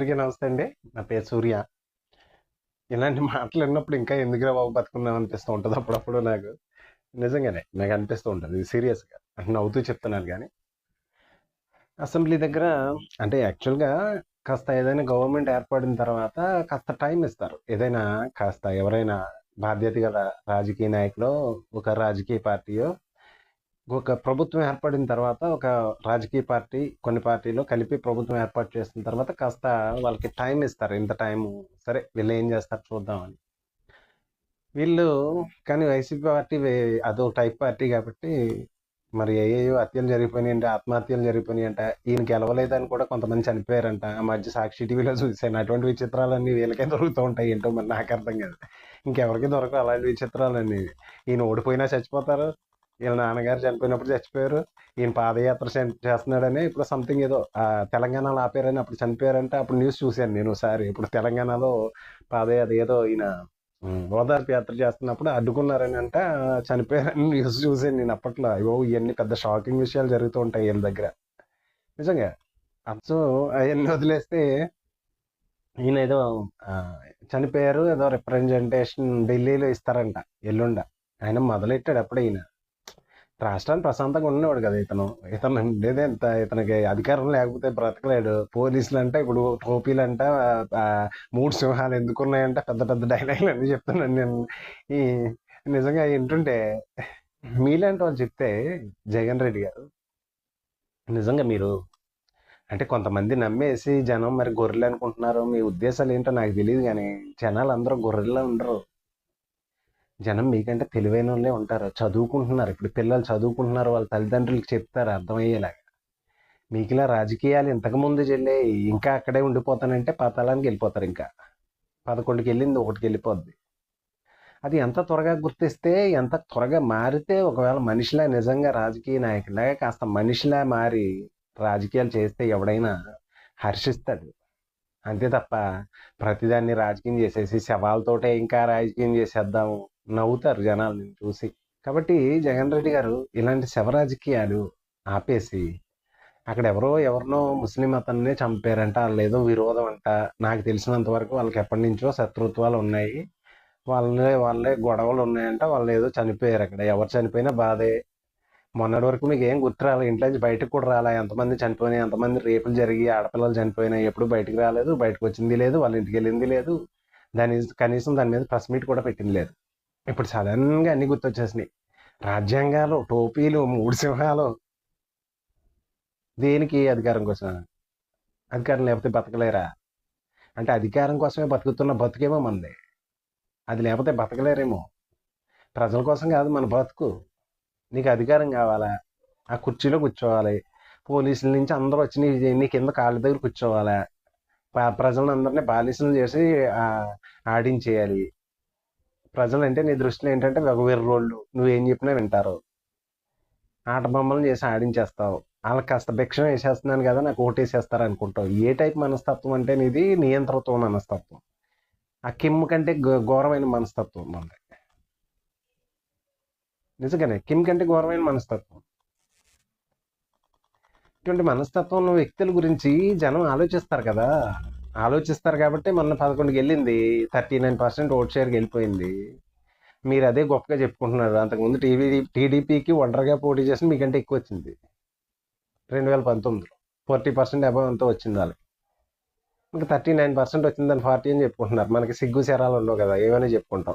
అందరికీ నమస్తే అండి. నా పేరు సూర్య. ఇలాంటి మాటలు విన్నప్పుడు ఇంకా ఎందుకురా బాబు బతుకుందాం అనిపిస్తూ ఉంటుంది అప్పుడప్పుడు నాకు. నిజంగానే నాకు అనిపిస్తూ ఉంటుంది. ఇది సీరియస్గా అంటే నవ్వుతూ చెప్తున్నాను కానీ. అసెంబ్లీ దగ్గర అంటే యాక్చువల్గా కాస్త ఏదైనా గవర్నమెంట్ ఏర్పడిన తర్వాత కాస్త టైం ఇస్తారు. ఏదైనా కాస్త ఎవరైనా బాధ్యత గల రాజకీయ నాయకులు ఒక రాజకీయ పార్టీయో ఒక ప్రభుత్వం ఏర్పడిన తర్వాత ఒక రాజకీయ పార్టీ కొన్ని పార్టీలు కలిపి ప్రభుత్వం ఏర్పాటు చేసిన తర్వాత కాస్త వాళ్ళకి టైం ఇస్తారు. ఇంత టైం సరే వీళ్ళు ఏం చేస్తారు చూద్దామని. వీళ్ళు కానీ వైసీపీ పార్టీ వే- అదో టైప్ పార్టీ కాబట్టి మరి ఏయో హత్యలు జరిగిపోయినాయి అంటే ఆత్మహత్యలు జరిగిపోయినాయి అంట ఈయన గెలవలేదని కూడా కొంతమంది చనిపోయారంట. ఆ మధ్య సాక్షి టీవీలో చూశాను అటువంటి విచిత్రాలన్నీ వీళ్ళకే దొరుకుతూ ఉంటాయి ఏంటో మరి నాకు అర్థం కాదు. ఇంకెవరికి దొరకవు అలాంటి విచిత్రాలన్నీ. ఈయన ఓడిపోయినా చచ్చిపోతారు వీళ్ళ నాన్నగారు చనిపోయినప్పుడు చచ్చిపోయారు. ఈయన పాదయాత్ర చేస్తున్నాడని ఇప్పుడు సంథింగ్ ఏదో తెలంగాణలో ఆపారని అప్పుడు చనిపోయారంటే. అప్పుడు న్యూస్ చూశాను నేను ఒకసారి. ఇప్పుడు తెలంగాణలో పాదయాత్ర ఏదో ఈయన ఓదార్పు యాత్ర చేస్తున్నప్పుడు అడ్డుకున్నారని అంటే చనిపోయారని న్యూస్ చూశాను నేను అప్పట్లో. ఇవో ఇవన్నీ పెద్ద షాకింగ్ విషయాలు జరుగుతూ ఉంటాయి వీళ్ళ దగ్గర. నిజంగా? సో అవన్నీ వదిలేస్తే ఈయన ఏదో చనిపోయారు. ఏదో రిప్రజెంటేషన్ ఢిల్లీలో ఇస్తారంట ఎల్లుండ. ఆయన మొదలెట్టాడు అప్పుడు ఈయన. రాష్ట్రాన్ని ప్రశాంతంగా ఉండేవాడు కదా ఇతను. ఇతను ఉండేదే ఇతనికి అధికారం లేకపోతే బ్రతకలేడు. పోలీసులు అంటే ఇప్పుడు టోపీలు అంట మూడు సింహాలు ఎందుకున్నాయంట పెద్ద పెద్ద డైలాగులు అన్నీ చెప్తున్నాను నేను. ఈ నిజంగా వింటుంటే మీలాంటి వాళ్ళు చెప్తే జగన్ రెడ్డి గారు నిజంగా మీరు అంటే కొంతమంది నమ్మేసి జనం మరి గొర్రెలు అనుకుంటున్నారు. మీ ఉద్దేశాలు ఏంటో నాకు తెలియదు కానీ జనాలు అందరూ గొర్రెల్లో ఉండరు. జనం మీకంటే తెలివైన వాళ్ళే ఉంటారు. చదువుకుంటున్నారు. ఇప్పుడు పిల్లలు చదువుకుంటున్నారు. వాళ్ళ తల్లిదండ్రులకు చెప్తారు. అర్థమయ్యేలాగా. మీకు ఇలా రాజకీయాలు ఇంతకుముందు చెల్లే ఇంకా అక్కడే ఉండిపోతానంటే పాతాళానికి వెళ్ళిపోతారు ఇంకా. పదకొండుకి వెళ్ళింది ఒకటికి వెళ్ళిపోద్ది. అది ఎంత త్వరగా గుర్తిస్తే ఎంత త్వరగా మారితే ఒకవేళ మనిషిలా నిజంగా రాజకీయ నాయకులాగా కాస్త మనిషిలా మారి రాజకీయాలు చేస్తే ఎవడైనా హర్షిస్తాడు. అంతే తప్ప ప్రతిదాన్ని రాజకీయం చేసేసి శవాలతోటే ఇంకా రాజకీయం చేసేద్దాము. నవ్వుతారు జనాలు చూసి. కాబట్టి జగన్ రెడ్డి గారు ఇలాంటి శవరాజకీయాలు ఆపేసి అక్కడ ఎవరో ఎవరినో ముస్లిం అతన్నే చంపారంట వాళ్ళు ఏదో విరోధం అంట. నాకు తెలిసినంత వరకు వాళ్ళకి ఎప్పటి నుంచో శత్రుత్వాలు ఉన్నాయి. వాళ్ళే వాళ్ళే గొడవలు ఉన్నాయంట వాళ్ళు ఏదో చనిపోయారు అక్కడ. ఎవరు చనిపోయినా బాధే. మొన్నటి వరకు మీకు ఏం గుర్తు రాలే ఇంట్లో నుంచి బయటకు కూడా రాలే. ఎంతమంది చనిపోయినాయి ఎంతమంది రేపులు జరిగి ఆడపిల్లలు చనిపోయినాయి ఎప్పుడు బయటకు రాలేదు బయటకు వచ్చింది లేదు వాళ్ళ ఇంటికి వెళ్ళింది లేదు. దాని కనీసం దాని మీద ప్రెస్ మీట్ కూడా పెట్టింది లేదు. ఇప్పుడు సడన్గా అన్ని గుర్తొచ్చేసినాయి. రాజ్యాంగాలు టోపీలు మూడు సింహాలు. దేనికి అధికారం కోసం? అధికారం లేకపోతే బతకలేరా? అంటే అధికారం కోసమే బతుకుతున్న బతుకేమో మనది. అది లేకపోతే బతకలేరేమో. ప్రజల కోసం కాదు మన బతుకు. నీకు అధికారం కావాలా? ఆ కుర్చీలో కూర్చోవాలి. పోలీసుల నుంచి అందరూ వచ్చి నీ నీ కింద కాళ్ళ దగ్గర కూర్చోవాలా? ప- ప్రజలందరినీ బాలిసలు చేసి ఆడించేయాలి. ప్రజలు అంటే నీ దృష్టిలో ఏంటంటే ఒక వెర్రోళ్ళు నువ్వేం చెప్పినా వింటారు. ఆట బొమ్మలు చేసి ఆడించేస్తావు. వాళ్ళకి కాస్త భిక్షం వేసేస్తున్నాను కదా నాకు ఓటేసేస్తారు అనుకుంటావు. ఏ టైప్ మనస్తత్వం అంటే నీది? నియంత్రత్వం మనస్తత్వం. ఆ కిమ్ కంటే ఘో- ఘోరమైన మనస్తత్వం మనది. నిజంగానే కిమ్ కంటే ఘోరమైన మనస్తత్వం. ఇటువంటి మనస్తత్వం వ్యక్తుల గురించి జనం ఆలోచిస్తారు కదా. ఆలోచిస్తారు కాబట్టి మొన్న పదకొండుకి వెళ్ళింది. థర్టీ నైన్ పర్సెంట్ ఓట్ షేర్కి వెళ్ళిపోయింది. మీరు అదే గొప్పగా చెప్పుకుంటున్నారు. అంతకుముందు టీవీ టీడీపీకి ఒంటరిగా పోటీ చేసి మీకంటే ఎక్కువ వచ్చింది. రెండు వేల పంతొమ్మిదిలో ఫార్టీ పర్సెంట్ అబౌవ్ అంతా వచ్చింది వాళ్ళకి. ఇంకా థర్టీ నైన్ పర్సెంట్ వచ్చిందని ఫార్టీ అని చెప్పుకుంటున్నారు. మనకి సిగ్గు శరాలు ఉండవు కదా ఏమైనా చెప్పుకుంటాం.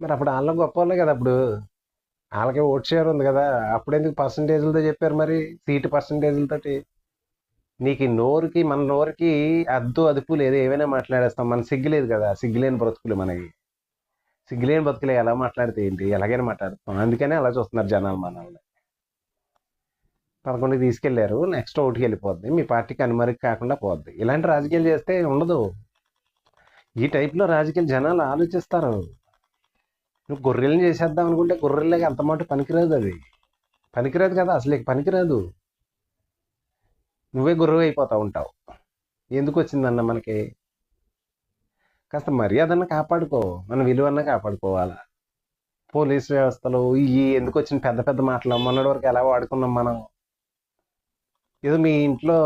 మరి అప్పుడు వాళ్ళ గొప్ప వాళ్ళే కదా అప్పుడు. వాళ్ళకే ఓట్ షేర్ ఉంది కదా. అప్పుడు ఎందుకు పర్సంటేజ్లతో చెప్పారు మరి? సీటు పర్సంటేజ్లతోటి నీకు ఈ నోరుకి మన నోరుకి అద్దు అదుపు లేదు. ఏమైనా మాట్లాడేస్తాం. మన సిగ్గులేదు కదా. సిగ్గులేని బ్రతుకులు మనకి సిగ్గులేని బ్రతుకులు. ఎలా మాట్లాడితే ఏంటి? ఎలాగైనా మాట్లాడుతాం. అందుకనే అలా చూస్తున్నారు జనాలు మనల్ని. పదకొండుకి తీసుకెళ్ళారు. నెక్స్ట్ ఓటుకి వెళ్ళిపోద్ది. మీ పార్టీకి అనుమరికి కాకుండా పోద్ది. ఇలాంటి రాజకీయాలు చేస్తే ఉండదు. ఈ టైప్లో రాజకీయాలు జనాలు ఆలోచిస్తారు. నువ్వు గొర్రెల్ని చేసేద్దాం అనుకుంటే గొర్రెలకి అంత మాట పనికిరాదు అది. పనికిరాదు కదా. అసలు పనికిరాదు. నువ్వే గురువు అయిపోతా ఉంటావు. ఎందుకు వచ్చిందన్న మనకి? కాస్త మర్యాదన్న కాపాడుకో మన విలువన్న కాపాడుకోవాలా? పోలీస్ వ్యవస్థలు ఇవి ఎందుకు వచ్చిన పెద్ద పెద్ద మాటలు మొన్నటి వరకు ఎలా వాడుకున్నాం మనం? ఏదో మీ ఇంట్లో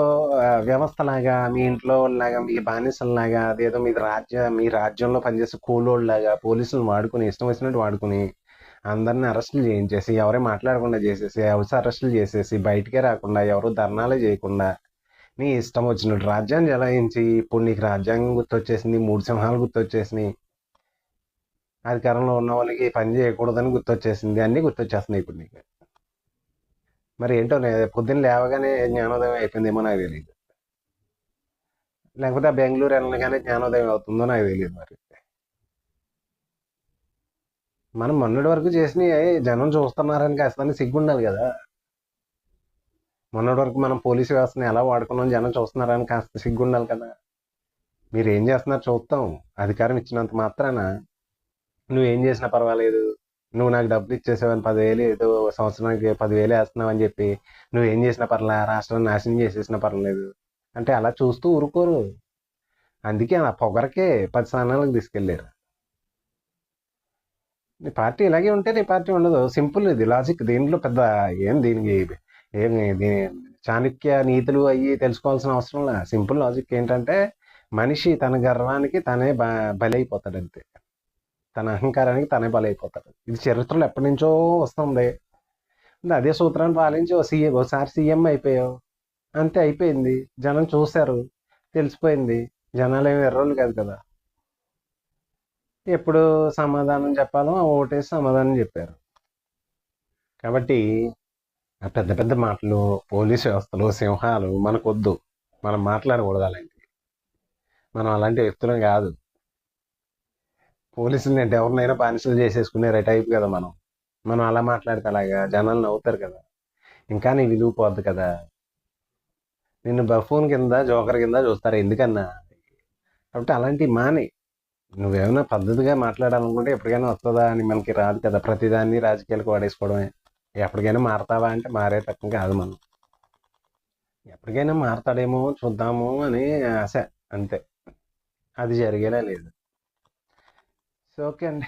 వ్యవస్థలాగా మీ ఇంట్లో లాగా మీ బానిసల్లాగా అదేదో మీ రాజ్య మీ రాజ్యంలో పనిచేసే కూలోళ్ళలాగా పోలీసులను వాడుకుని ఇష్టం వచ్చినట్టు వాడుకుని అందరిని అరెస్టులు చేయించేసి ఎవరే మాట్లాడకుండా చేసేసి హౌస్ అరెస్టులు చేసేసి బయటికే రాకుండా ఎవరు ధర్నాలు చేయకుండా నీ ఇష్టం వచ్చినట్టు రాజ్యాన్ని జలాయించి ఇప్పుడు నీకు రాజ్యాంగం గుర్తొచ్చేసింది మూడు సింహాలు గుర్తొచ్చేసినాయి. అధికారంలో ఉన్న వాళ్ళకి పని చేయకూడదని గుర్తొచ్చేసింది అన్నీ గుర్తొచ్చేస్తున్నాయి ఇప్పుడు నీకు. మరి ఏంటో పొద్దున్న లేవగానే జ్ఞానోదయం అయిపోయిందేమో నాకు తెలియదు లేకపోతే ఆ బెంగళూరు వెళ్ళగానే జ్ఞానోదయం అవుతుందో నాకు తెలియదు మరి. మనం మొన్నటి వరకు చేసిన జనం చూస్తున్నారని కాస్త సిగ్గుండాలి కదా. మొన్నటి వరకు మనం పోలీసు వ్యవస్థని ఎలా వాడుకున్నాం జనం చూస్తున్నారని కాస్త సిగ్గుండాలి కదా. మీరు ఏం చేస్తున్నారు చూస్తాం అధికారం ఇచ్చినంత మాత్రాన నువ్వేం చేసినా పర్వాలేదు. నువ్వు నాకు డబ్బులు ఇచ్చేసావని పదివేలు ఏదో సంవత్సరానికి పదివేలు వేస్తున్నావు అని చెప్పి నువ్వు ఏం చేసినా పర్లే రాష్ట్రాన్ని నాశనం చేసేసినా పర్లేదు. అంటే అలా చూస్తూ ఊరుకోరు. అందుకే ఆ పొగరకే పది స్థానాలకు తీసుకెళ్ళారు. నీ పార్టీ ఇలాగే ఉంటే నీ పార్టీ ఉండదు. సింపుల్ ఇది లాజిక్. దీంట్లో పెద్ద ఏం దీనికి ఏం దీని చాణక్య నీతులు అవి తెలుసుకోవాల్సిన అవసరం లే. సింపుల్ లాజిక్ ఏంటంటే మనిషి తన గర్వానికి తనే బ బలైపోతాడు అంతే తన అహంకారానికి తనే బలైపోతాడు. ఇది చరిత్రలో ఎప్పటి నుంచో వస్తుంది. అదే సూత్రాన్ని పాలించి ఓ సీఎం ఒకసారి సీఎం అయిపోయావు. అంతే అయిపోయింది. జనం చూశారు. తెలిసిపోయింది. జనాలు ఏమి ఎర్రోళ్ళు కాదు కదా. ఎప్పుడు సమాధానం చెప్పాలో ఆ ఓటేసి సమాధానం చెప్పారు. కాబట్టి ఆ పెద్ద పెద్ద మాటలు పోలీస్ వ్యవస్థలు సింహాలు మనకొద్దు. మనం మాట్లాడకూడదు అలాంటివి. మనం అలాంటి వ్యక్తులం కాదు. పోలీసులు అంటే ఎవరినైనా బానిసలు చేసేసుకునే టైప్ కదా మనం. మనం అలా మాట్లాడితే అలాగా జనాలు నవ్వుతారు కదా. ఇంకా నీ విలువ పోద్ది కదా. నిన్ను బఫూన్ కింద జోకర్ కింద చూస్తారు ఎందుకన్నా? కాబట్టి అలాంటివి మానే. నువ్వేమైనా పద్ధతిగా మాట్లాడాలనుకుంటే ఎప్పటికైనా వస్తుందా? అని మనకి రాదు కదా. ప్రతిదాన్ని రాజకీయాలకు వాడేసుకోవడమే. ఎప్పటికైనా మారతావా అంటే మారే తక్కువ కాదు మనం. ఎప్పటికైనా మారతాడేమో చూద్దాము అని ఆశ. అంతే. అది జరిగేలా లేదు. సో ఓకే అండి.